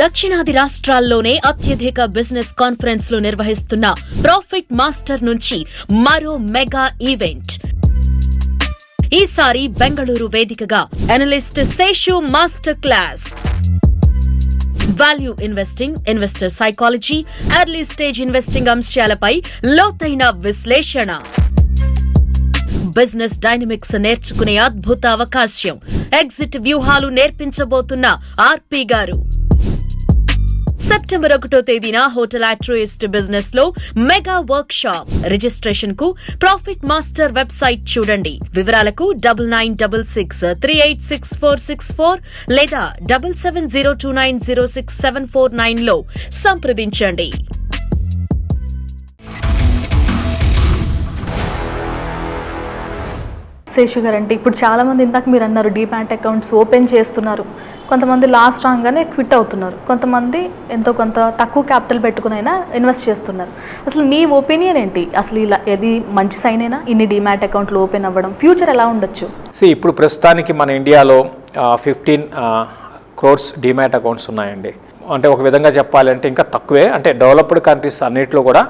దక్షిణాది రాష్ట్రాల్లోనే అత్యధిక బిజినెస్ కాన్ఫరెన్స్లు నిర్వహిస్తున్న ప్రాఫిట్ మాస్టర్ నుంచి మరో మెగా ఈవెంట్. ఈసారి బెంగళూరు వేదికగా analyst Seshu master class. Value investing investor psychology early stage investing అంశాలపై లోతైన విశ్లేషణ. బిజినెస్ డైనమిక్స్ నేర్చుకునే అద్భుత అవకాశం. ఎగ్జిట్ వ్యూహాలు నేర్పించబోతున్న ఆర్పి గారు. సెప్టెంబర్ ఒకటో తేదీన హోటల్ ఆట్రోయిస్ట్ బిజినెస్లో మెగా వర్క్ షాప్ రిజిస్ట్రేషన్కు ప్రాఫిట్ మాస్టర్ వెబ్సైట్ చూడండి. వివరాలకు double nine double six three eight six four six four లేదా double seven zero two nine zero six seven four నైన్లో సంప్రదించండి. శేషు గారు అంటే ఇప్పుడు చాలామంది ఇందాక మీరు అన్నారు డీమ్యాట్ అకౌంట్స్ ఓపెన్ చేస్తున్నారు. కొంతమంది లాస్ట్ రాగానే క్విట్ అవుతున్నారు. కొంతమంది ఎంతో కొంత తక్కువ క్యాపిటల్ పెట్టుకునైనా ఇన్వెస్ట్ చేస్తున్నారు. అసలు మీ ఒపీనియన్ ఏంటి? అసలు ఇలా ఇది మంచి సైన్ అయినా ఇన్ని డీమ్యాట్ అకౌంట్లు ఓపెన్ అవ్వడం ఫ్యూచర్ ఎలా ఉండొచ్చు? సి ఇప్పుడు ప్రస్తుతానికి మన ఇండియాలో ఫిఫ్టీన్ క్రోర్స్ డిమాట్ అకౌంట్స్ ఉన్నాయండి. అంటే ఒక విధంగా చెప్పాలంటే ఇంకా తక్కువే. అంటే డెవలప్డ్ కంట్రీస్ అన్నిట్లో కూడా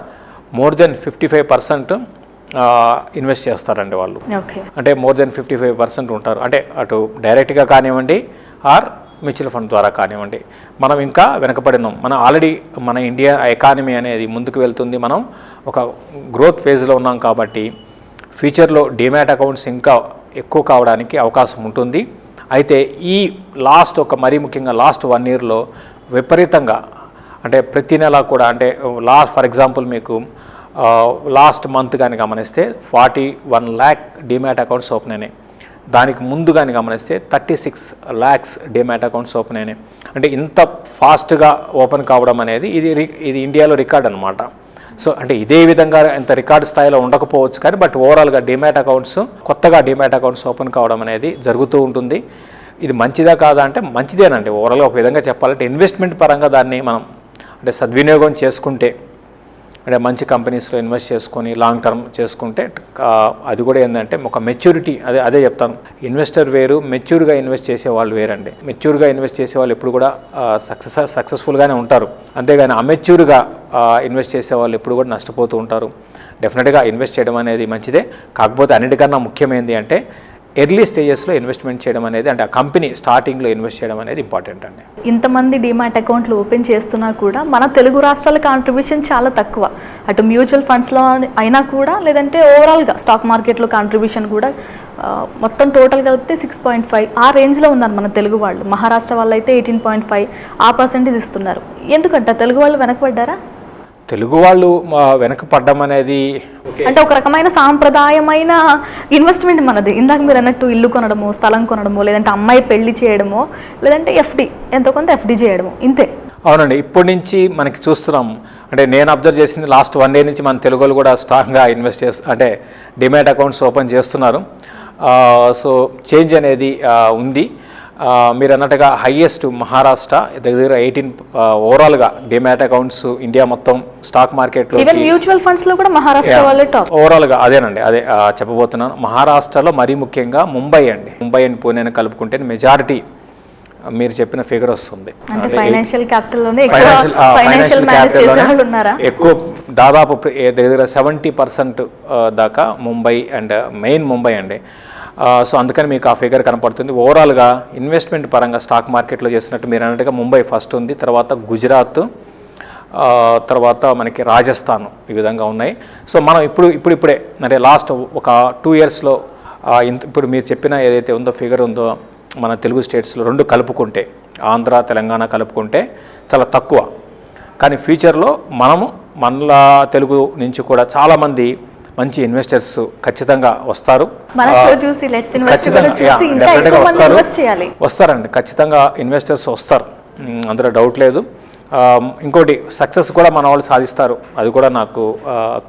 more than fifty five percent invest చేస్తారండి వాళ్ళు. ఓకే. అంటే more than fifty five percent ఉంటారు. అంటే అటు డైరెక్ట్గా కానివ్వండి ఆర్ మ్యూచువల్ ఫండ్ ద్వారా కానివ్వండి. మనం ఇంకా వెనకబడినాం. మనం ఆల్రెడీ మన ఇండియా ఎకానమీ అనేది ముందుకు వెళ్తుంది. మనం ఒక గ్రోత్ ఫేజ్లో ఉన్నాం కాబట్టి ఫ్యూచర్లో డిమాట్ అకౌంట్స్ ఇంకా ఎక్కువ కావడానికి అవకాశం ఉంటుంది. అయితే ఈ లాస్ట్ ఒక మరీ ముఖ్యంగా లాస్ట్ వన్ ఇయర్లో విపరీతంగా అంటే ప్రతి నెల కూడా అంటే లాస్ట్ ఫర్ ఎగ్జాంపుల్ మీకు లాస్ట్ మంత్ కానీ గమనిస్తే forty one lakh demat accounts open అయినాయి. దానికి ముందు కానీ గమనిస్తే thirty six lakhs demat accounts open అయినాయి. అంటే ఇంత ఫాస్ట్గా ఓపెన్ కావడం అనేది ఇది ఇది ఇండియాలో రికార్డ్ అనమాట సో అంటే ఇదే విధంగా ఇంత రికార్డ్ స్థాయిలో ఉండకపోవచ్చు కానీ బట్ ఓవరాల్గా డిమాట్ అకౌంట్స్ కొత్తగా డిమాట్ అకౌంట్స్ ఓపెన్ కావడం అనేది జరుగుతూ ఉంటుంది. ఇది మంచిదా కాదా అంటే మంచిదేనండి. ఓవరాల్గా ఒక విధంగా చెప్పాలంటే ఇన్వెస్ట్మెంట్ పరంగా దాన్ని మనం అంటే సద్వినియోగం చేసుకుంటే అంటే మంచి కంపెనీస్లో ఇన్వెస్ట్ చేసుకొని లాంగ్ టర్మ్ చేసుకుంటే అది కూడా ఏంటంటే ఒక మెచ్యూరిటీ అదే అదే చెప్తాను. ఇన్వెస్టర్ వేరు మెచ్యూర్గా ఇన్వెస్ట్ చేసే వాళ్ళు వేరండి. మెచ్యూర్గా ఇన్వెస్ట్ చేసే వాళ్ళు ఎప్పుడు కూడా సక్సెస్ సక్సెస్ఫుల్గానే ఉంటారు. అంతేగాని అమెచ్యూర్గా ఇన్వెస్ట్ చేసే వాళ్ళు ఎప్పుడు కూడా నష్టపోతూ ఉంటారు. డెఫినెట్గా ఇన్వెస్ట్ చేయడం అనేది మంచిదే. కాకపోతే అన్నిటికన్నా ముఖ్యమైనది అంటే ఎర్లీ స్టేజెస్లో ఇన్వెస్ట్మెంట్ చేయడం అనేది అంటే ఆ కంపెనీ స్టార్టింగ్లో ఇన్వెస్ట్ చేయడం అనేది ఇంపార్టెంట్ అండి. ఇంతమంది డిమాట్ అకౌంట్లు ఓపెన్ చేస్తున్నా కూడా మన తెలుగు రాష్ట్రాల కాంట్రిబ్యూషన్ చాలా తక్కువ. అటు మ్యూచువల్ ఫండ్స్లో అయినా కూడా లేదంటే ఓవరాల్గా స్టాక్ మార్కెట్లో కాంట్రిబ్యూషన్ కూడా మొత్తం టోటల్ కలిపితే సిక్స్ పాయింట్ ఫైవ్ ఆ రేంజ్లో ఉన్నారు మన తెలుగు వాళ్ళు. మహారాష్ట్ర వాళ్ళు అయితే ఎయిటీన్ పాయింట్ ఫైవ్ ఆ పర్సెంటేజ్ ఇస్తున్నారు. ఎందుకంటే? తెలుగు వాళ్ళు వెనకబడ్డారా? తెలుగు వాళ్ళు వెనకపడ్డం అనేది అంటే ఒక రకమైన సాంప్రదాయమైన ఇన్వెస్ట్మెంట్ మనది. ఇందాక మీరు అన్నట్టు ఇల్లు కొనడము స్థలం కొనడము లేదంటే అమ్మాయి పెళ్ళి చేయడము లేదంటే ఎఫ్డి ఎంతో కొంత ఎఫ్డి చేయడము ఇంతే. అవునండి. ఇప్పటి నుంచి మనకి చూస్తున్నాం. అంటే నేను అబ్జర్వ్ చేసింది లాస్ట్ వన్ డే నుంచి మన తెలుగు వాళ్ళు కూడా స్ట్రాంగ్గా ఇన్వెస్ట్ చేస్తూ అంటే డిమాట్ అకౌంట్స్ ఓపెన్ చేస్తున్నారు. సో చేంజ్ అనేది ఉంది. మీరు అన్నట్టుగా హయ్యెస్ట్ మహారాష్ట్ర దగ్గర ఎయిటీన్ ఓవరాల్గా డిమాట్ అకౌంట్స్ ఇండియా మొత్తం స్టాక్ మార్కెట్లో మ్యూచువల్ ఫండ్స్లో కూడా మహారాష్ట్ర వాళ్ళే టాప్ ఓవరాల్గా అదేనండి అదే చెప్పబోతున్నాను. మహారాష్ట్రలో మరీ ముఖ్యంగా ముంబై అండి. ముంబై అండ్ పూణేని కలుపుకుంటే మెజారిటీ మీరు చెప్పిన ఫిగర్ వస్తుంది. ఫైనాన్షియల్ క్యాపిటల్ ఎక్కువ దాదాపు దగ్గర సెవెంటీ పర్సెంట్ దాకా ముంబై అండ్ మెయిన్ ముంబై అండి. సో అందుకని మీకు ఆ ఫిగర్ కనపడుతుంది. ఓవరాల్గా ఇన్వెస్ట్మెంట్ పరంగా స్టాక్ మార్కెట్లో చేసినట్టు మీరు అన్నట్టుగా ముంబై ఫస్ట్ ఉంది తర్వాత గుజరాత్ తర్వాత మనకి రాజస్థాన్ ఈ విధంగా ఉన్నాయి. సో మనం ఇప్పుడు ఇప్పుడు ఇప్పుడే అంటే లాస్ట్ ఒక టూ ఇయర్స్లో ఇంత ఇప్పుడు మీరు చెప్పిన ఏదైతే ఉందో ఫిగర్ ఉందో మన తెలుగు స్టేట్స్లో రెండు కలుపుకుంటే ఆంధ్ర తెలంగాణ కలుపుకుంటే చాలా తక్కువ. కానీ ఫ్యూచర్లో మనము మనలా తెలుగు నుంచి కూడా చాలామంది మంచి ఇన్వెస్టర్స్ ఖచ్చితంగా వస్తారు. వస్తారు. వస్తారండి ఖచ్చితంగా ఇన్వెస్టర్స్ వస్తారు. అందులో డౌట్ లేదు. ఇంకోటి సక్సెస్ కూడా మన వాళ్ళు సాధిస్తారు. అది కూడా నాకు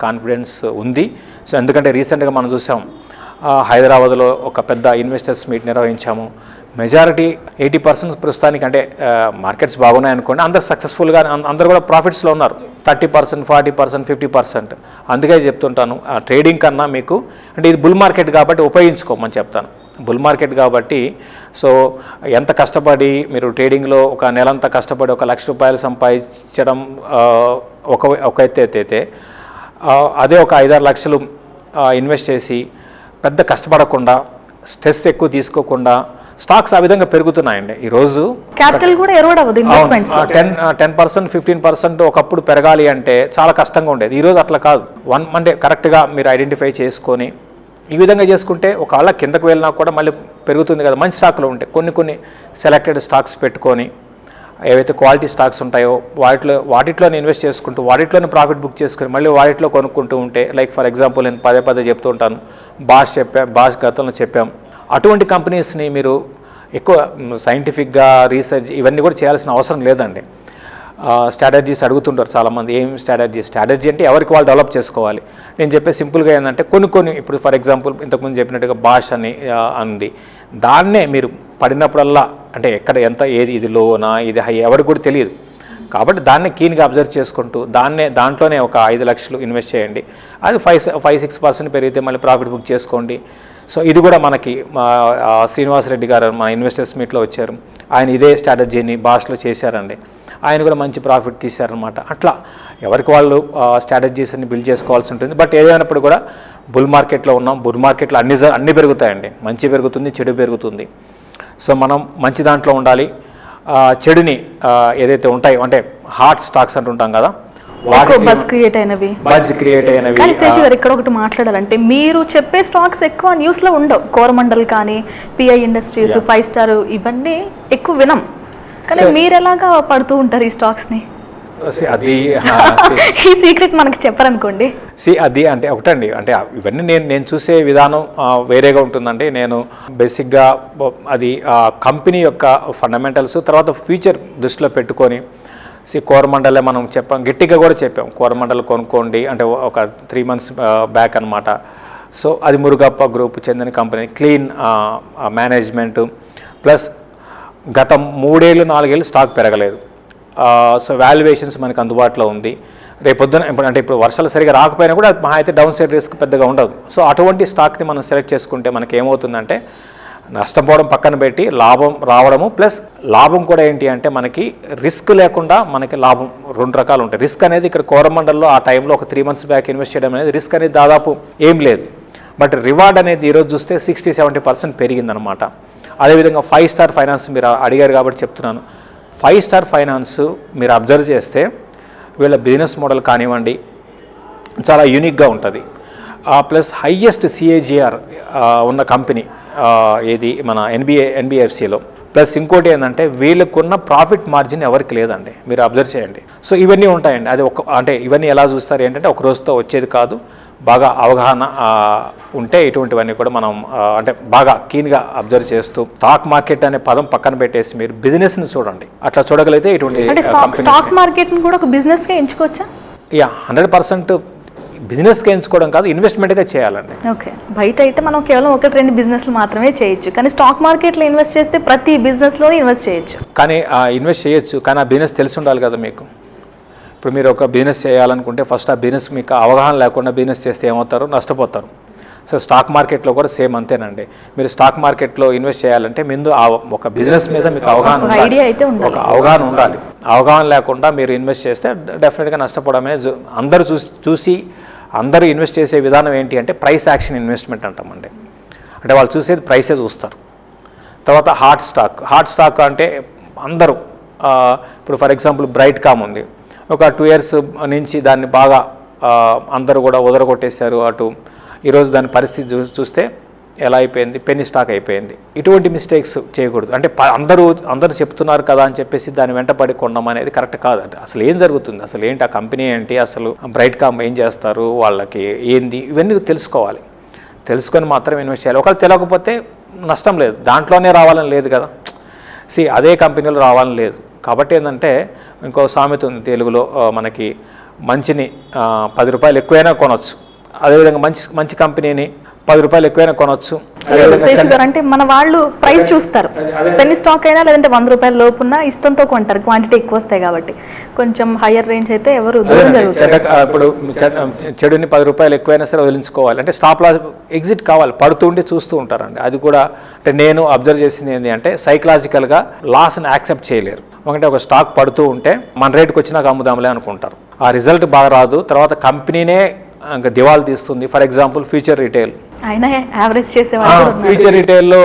కాన్ఫిడెన్స్ ఉంది. సో ఎందుకంటే రీసెంట్గా మనం చూసాం హైదరాబాద్లో ఒక పెద్ద ఇన్వెస్టర్స్ మీట్ నిర్వహించాము. మెజారిటీ ఎయిటీ పర్సెంట్ ప్రస్తుతానికి అంటే మార్కెట్స్ బాగున్నాయి అనుకోండి అందరు సక్సెస్ఫుల్గా అందరు కూడా ప్రాఫిట్స్లో ఉన్నారు. Thirty percent forty percent fifty percent. అందుకే చెప్తుంటాను ట్రేడింగ్ కన్నా మీకు అంటే ఇది బుల్ మార్కెట్ కాబట్టి ఉపయోగించుకోమని చెప్తాను. బుల్ మార్కెట్ కాబట్టి సో ఎంత కష్టపడి మీరు ట్రేడింగ్లో ఒక నెలంతా కష్టపడి ఒక లక్ష రూపాయలు సంపాదించడం ఒక ఒక అయితే అదే ఒక ఐదారు లక్షలు ఇన్వెస్ట్ చేసి పెద్ద కష్టపడకుండా స్ట్రెస్ ఎక్కువ తీసుకోకుండా స్టాక్స్ ఆ విధంగా పెరుగుతున్నాయండి. ఈరోజు క్యాపిటల్ కూడా ఎరోడ్ అవ్వదు investments ten ten percent fifteen percent ఒకప్పుడు పెరగాలి అంటే చాలా కష్టంగా ఉండేది. ఈరోజు అట్లా కాదు. వన్ అంటే కరెక్ట్గా మీరు ఐడెంటిఫై చేసుకొని ఈ విధంగా చేసుకుంటే ఒకవేళ కిందకు వెళ్ళినా కూడా మళ్ళీ పెరుగుతుంది కదా. మంచి స్టాక్లు ఉంటాయి కొన్ని కొన్ని సెలెక్టెడ్ స్టాక్స్ పెట్టుకొని ఏవైతే క్వాలిటీ స్టాక్స్ ఉంటాయో వాటిలో వాటిలోనే ఇన్వెస్ట్ చేసుకుంటూ వాటిలోనే ప్రాఫిట్ బుక్ చేసుకుని మళ్ళీ వాటిలో కొనుక్కుంటూ ఉంటే లైక్ ఫర్ ఎగ్జాంపుల్ నేను పదే పదే చెప్తూ ఉంటాను. బాష్ చెప్పాం బాష్ గతంలో చెప్పాం. అటువంటి కంపెనీస్ని మీరు ఎక్కువ సైంటిఫిక్గా రీసెర్చ్ ఇవన్నీ కూడా చేయాల్సిన అవసరం లేదండి. స్ట్రాటజీస్ అడుగుతుంటారు చాలామంది. ఏం స్ట్రాటజీ స్ట్రాటజీ అంటే ఎవరికి వాళ్ళు డెవలప్ చేసుకోవాలి. నేను చెప్పే సింపుల్గా ఏంటంటే కొన్ని కొన్ని ఇప్పుడు ఫర్ ఎగ్జాంపుల్ ఇంతకుముందు చెప్పినట్టుగా భాష అని అంది. దాన్నే మీరు పడినప్పుడల్లా అంటే ఎక్కడ ఎంత ఏది ఇది లోనా ఇది హై ఎవరికి కూడా తెలియదు. కాబట్టి దాన్ని కీన్గా అబ్జర్వ్ చేసుకుంటూ దాన్నే దాంట్లోనే ఒక ఐదు లక్షలు ఇన్వెస్ట్ చేయండి. అది ఫైవ్ ఫైవ్ సిక్స్ పర్సెంట్ పెరిగితే మళ్ళీ ప్రాఫిట్ బుక్ చేసుకోండి. సో ఇది కూడా మనకి శ్రీనివాసరెడ్డి గారు మన ఇన్వెస్టర్స్ మీట్లో వచ్చారు. ఆయన ఇదే స్ట్రాటజీని భాషలో చేశారండి. ఆయన కూడా మంచి ప్రాఫిట్ తీశారనమాట అట్లా ఎవరికి వాళ్ళు స్ట్రాటజీస్ని బిల్డ్ చేసుకోవాల్సి ఉంటుంది. బట్ ఏదైనప్పుడు కూడా బుల్ మార్కెట్లో ఉన్నాం. బుల్ మార్కెట్లో అన్ని జ- పెరుగుతాయండి. మంచి పెరుగుతుంది చెడు పెరుగుతుంది. సో మనం మంచి దాంట్లో ఉండాలి. చెడుని ఏదైతే ఉంటాయో అంటే హాట్ స్టాక్స్ అంటుంటాం కదా క్రియేట్ అయినవి. బజ్ క్రియేట్ అయినవి. కానీ శేషి గారు ఇక్కడ ఒకటి మాట్లాడాలంటే మీరు చెప్పే స్టాక్స్ ఎక్కువ న్యూస్లో ఉండవు. కోరమండల్ కానీ పిఐ ఇండస్ట్రీస్ ఫైవ్ స్టార్ ఇవన్నీ ఎక్కువ వినం. కానీ మీరు ఎలాగా పడుతూ ఉంటారు ఈ స్టాక్స్ని అది ఈ సీక్రెట్ మనకి చెప్పరనుకోండి. సి అది అంటే ఒకటండి. అంటే ఇవన్నీ నేను నేను చూసే విధానం వేరేగా ఉంటుందండి. నేను బేసిక్గా అది కంపెనీ యొక్క ఫండమెంటల్స్ తర్వాత ఫ్యూచర్ దృష్టిలో పెట్టుకొని సి కోరమండలే మనం చెప్పాం గట్టిగా కూడా చెప్పాం కోరమండలు కొనుక్కోండి అంటే ఒక త్రీ మంత్స్ బ్యాక్ అన్నమాట. సో అది మురుగప్ప గ్రూప్ చెందిన కంపెనీ క్లీన్ మేనేజ్మెంట్ ప్లస్ గత మూడేళ్ళు నాలుగేళ్ళు స్టాక్ పెరగలేదు. సో వాల్యుయేషన్స్ మనకు అందుబాటులో ఉంది. రేపొద్దున ఇప్పుడు అంటే ఇప్పుడు వర్షాలు సరిగా రాకపోయినా కూడా మహా అయితే డౌన్ సైడ్ రిస్క్ పెద్దగా ఉండదు. సో అటువంటి స్టాక్ని మనం సెలెక్ట్ చేసుకుంటే మనకి ఏమవుతుందంటే నష్టపోవడం పక్కన పెట్టి లాభం రావడము ప్లస్ లాభం కూడా ఏంటి అంటే మనకి రిస్క్ లేకుండా మనకి లాభం రెండు రకాలు ఉంటాయి. రిస్క్ అనేది ఇక్కడ కోరమండల్లో ఆ టైంలో ఒక త్రీ మంత్స్ బ్యాక్ ఇన్వెస్ట్ చేయడం అనేది రిస్క్ అనేది దాదాపు ఏం లేదు. బట్ రివార్డ్ అనేది ఈరోజు చూస్తే సిక్స్టీ సెవెంటీ పర్సెంట్ పెరిగిందనమాట అదేవిధంగా ఫైవ్ స్టార్ ఫైనాన్స్ మీరు అడిగారు కాబట్టి చెప్తున్నాను. ఫైవ్ స్టార్ ఫైనాన్స్ మీరు అబ్జర్వ్ చేస్తే వీళ్ళ బిజినెస్ మోడల్ కానివ్వండి చాలా యూనిక్గా ఉంటుంది. ప్లస్ హయ్యెస్ట్ సిఏజిఆర్ ఉన్న కంపెనీ ఏది మన ఎన్బిఏ ఎన్బిఎఫ్సిలో ప్లస్ ఇంకోటి ఏంటంటే వీళ్ళకున్న ప్రాఫిట్ మార్జిన్ ఎవరికి లేదండి. మీరు అబ్జర్వ్ చేయండి. సో ఇవన్నీ ఉంటాయండి. అది ఒక అంటే ఇవన్నీ ఎలా చూస్తారు? ఏంటంటే ఒక రోజుతో వచ్చేది కాదు. బాగా అవగాహన ఉంటే ఇటువంటివన్నీ కూడా మనం అంటే బాగా కీన్గా అబ్జర్వ్ చేస్తూ స్టాక్ మార్కెట్ అనే పదం పక్కన పెట్టేసి మీరు బిజినెస్ని చూడండి. అట్లా చూడగలిగితే ఇటువంటి స్టాక్ companies- స్టాక్ మార్కెట్ని కూడా ఒక బిజినెస్గా ఎంచుకోవచ్చా? యా హండ్రెడ్ పర్సెంట్ బిజినెస్కి ఎంచుకోవడం కాదు ఇన్వెస్ట్మెంట్గా చేయాలండి. ఓకే. బయట అయితే మనం కేవలం ఒకటి రెండు బిజినెస్లు మాత్రమే చేయొచ్చు. కానీ స్టాక్ మార్కెట్లో ఇన్వెస్ట్ చేస్తే ప్రతి బిజినెస్లోనే ఇన్వెస్ట్ చేయొచ్చు. కానీ ఇన్వెస్ట్ చేయొచ్చు. కానీ ఆ బిజినెస్ తెలిసి ఉండాలి కదా మీకు. ఇప్పుడు మీరు ఒక బిజినెస్ చేయాలనుకుంటే ఫస్ట్ ఆ బిజినెస్ మీకు అవగాహన లేకుండా బిజినెస్ చేస్తే ఏమవుతారు? నష్టపోతారు. సో స్టాక్ మార్కెట్లో కూడా సేమ్ అంతేనండి. మీరు స్టాక్ మార్కెట్లో ఇన్వెస్ట్ చేయాలంటే ముందు ఒక బిజినెస్ మీద మీకు అవగాహన idea అయితే. ఒక అవగాహన ఉండాలి. అవగాహన లేకుండా మీరు ఇన్వెస్ట్ చేస్తే డెఫినెట్గా నష్టపోవడం అనేది జు- అందరూ చూసి చూసి అందరూ ఇన్వెస్ట్ చేసే విధానం ఏంటి అంటే ప్రైస్ యాక్షన్ ఇన్వెస్ట్మెంట్ అంటామండి. అంటే వాళ్ళు చూసేది ప్రైసే చూస్తారు. తర్వాత హాట్ స్టాక్. హాట్ స్టాక్ అంటే అందరూ ఇప్పుడు ఫర్ ఎగ్జాంపుల్ బ్రైట్ కామ్ ఉంది. ఒక టూ ఇయర్స్ నుంచి దాన్ని బాగా అందరూ కూడా వదరగొట్టేశారు అటు. ఈరోజు దాని పరిస్థితి చూస్తే ఎలా అయిపోయింది పెన్ని స్టాక్ అయిపోయింది. ఇటువంటి మిస్టేక్స్ చేయకూడదు. అంటే అందరూ అందరూ చెప్తున్నారు కదా అని చెప్పేసి దాని వెంట పడి కొనడం అనేది కరెక్ట్ కాదు. అసలు ఏం జరుగుతుంది? అసలు ఏంటి? ఆ కంపెనీ ఏంటి? అసలు బ్రైట్ కామ్ ఏం చేస్తారు? వాళ్ళకి ఏంది? ఇవన్నీ తెలుసుకోవాలి. తెలుసుకొని మాత్రం ఇన్వెస్ట్ చేయాలి. ఒకవేళ తెలియకపోతే నష్టం లేదు. దాంట్లోనే రావాలని లేదు కదా. సి అదే కంపెనీలో రావాలని లేదు. కాబట్టి ఏంటంటే ఇంకో సామెత ఉంది తెలుగులో మనకి మంచిని పది రూపాయలు ఎక్కువైనా కొనవచ్చు అదేవిధంగా మంచి మంచి కంపెనీని పది రూపాయలు ఎక్కువైనా కొనవచ్చు అదేవిధంగా శేషు గారు అంటే మన వాళ్ళు ప్రైస్ చూస్తారు. పెన్ని స్టాక్ అయినా లేదంటే వంద రూపాయల లోపున ఇష్టంతో కొంటారు క్వాంటిటీ ఎక్కువ వస్తాయి కాబట్టి. కొంచెం హయ్యర్ రేంజ్ అయితే ఎవరు దూరం ఇప్పుడు చెడుని పది రూపాయలు ఎక్కువైనా సరే వదిలించుకోవాలి. అంటే స్టాప్ లాస్ ఎగ్జిట్ కావాలి. పడుతూ ఉండి చూస్తూ ఉంటారండి. అది కూడా అంటే నేను అబ్జర్వ్ చేసింది ఏంటి అంటే సైకలాజికల్గా లాస్ని యాక్సెప్ట్ చేయలేరు. ఒకటే ఒక స్టాక్ పడుతూ ఉంటే మన రేటుకి వచ్చినాక అమ్ముదాంలే అనుకుంటారు. ఆ రిజల్ట్ బాగా రాదు. తర్వాత కంపెనీనే ఇంకా దివాలు తీస్తుంది. For example future retail. Future రిటైల్లో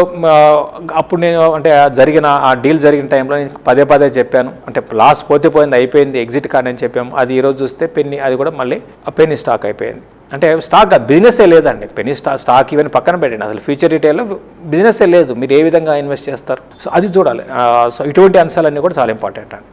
అప్పుడు నేను అంటే జరిగిన ఆ డీల్ జరిగిన టైంలో నేను పదే పదే చెప్పాను. అంటే లాస్ పోతే పోయింది అయిపోయింది ఎగ్జిట్ కార్డ్ అని చెప్పాము. అది ఈరోజు చూస్తే పెన్ని అది కూడా మళ్ళీ ఆ పెన్ని స్టాక్ అయిపోయింది. అంటే స్టాక్ బిజినెస్సే లేదండి. పెన్ని స్టా స్టాక్ ఇవన్నీ పక్కన పెట్టండి. అసలు ఫ్యూచర్ రిటైల్లో బిజినెస్సే లేదు. మీరు ఏ విధంగా ఇన్వెస్ట్ చేస్తారు? సో అది చూడాలి. సో ఇటువంటి అంశాలన్నీ కూడా చాలా ఇంపార్టెంట్ అండి.